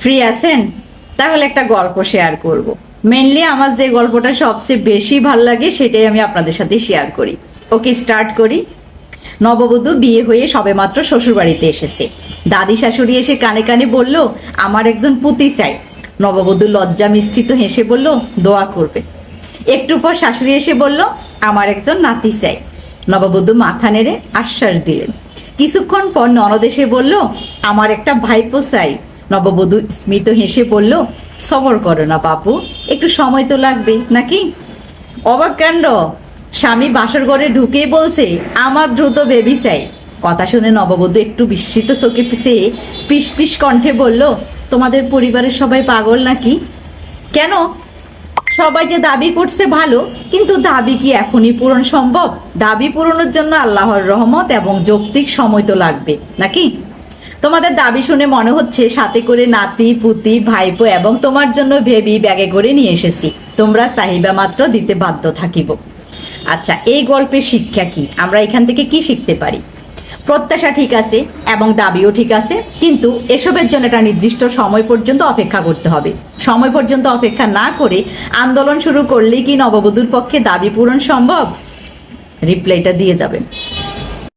Free আছেন? তাহলে একটা গল্প শেয়ার করব। মেনলি আমার যে গল্পটা সবচেয়ে বেশি ভালো লাগে, সেটাই আমি আপনাদের সাথে শেয়ার করি। ওকে স্টার্ট করি। নববধূ বিয়ে হয়ে সবেমাত্র শ্বশুর বাড়িতে এসেছে। দাদি শাশুড়ি এসে কানে কানে বলল, আমার একজন পুতি চাই। নববধূ লজ্জা মিষ্টিত হেসে বলল, দোয়া করবে। একটু পর শাশুড়ি এসে বলল, আমার একজন নাতি চাই। নববধূ মাথা নেড়ে আশ্বাস দিলেন। কিছুক্ষণ পর ননদ এসে বলল, আমার একটা ভাইপো চাই। নববধূ স্মিত হেসে বলল, সবর করো না বাপু, একটু সময় তো লাগবে নাকি? অবাক কাণ্ড। স্বামী বাসর ঘরে ঢুকেই বলছে, আমার দ্রুত বেবি চাই। কথা শুনে নববধূ একটু বিস্মিত চোখে পিছে পিস পিস কণ্ঠে বলল, তোমাদের পরিবারের সবাই পাগল নাকি? কেন? সবাই যে দাবি করছে ভালো, কিন্তু দাবি কি এখনই পূরণ সম্ভব? দাবি পূরণের জন্য আল্লাহর রহমত এবং যৌক্তিক সময় তো লাগবে, নাকি? তোমাদের দাবি শুনে মনে হচ্ছে সাথে করে নাতি, পুতি, ভাইপো এবং তোমার জন্য ভেবি ব্যাগে করে নিয়ে এসেছি। তোমরা চাহিবা মাত্র দিতে বাধ্য থাকিব। আচ্ছা এই গল্পের শিক্ষা কি? আমরা এখান থেকে কি শিখতে পারি? প্রত্যাশা ঠিক আছে এবং দাবিও ঠিক আছে, কিন্তু এসবের জন্য একটা নির্দিষ্ট সময় পর্যন্ত অপেক্ষা করতে হবে। সময় পর্যন্ত অপেক্ষা না করে আন্দোলন শুরু করলেই কি নববধূর পক্ষে দাবি পূরণ সম্ভব? রিপ্লাইটা দিয়ে যাবেন।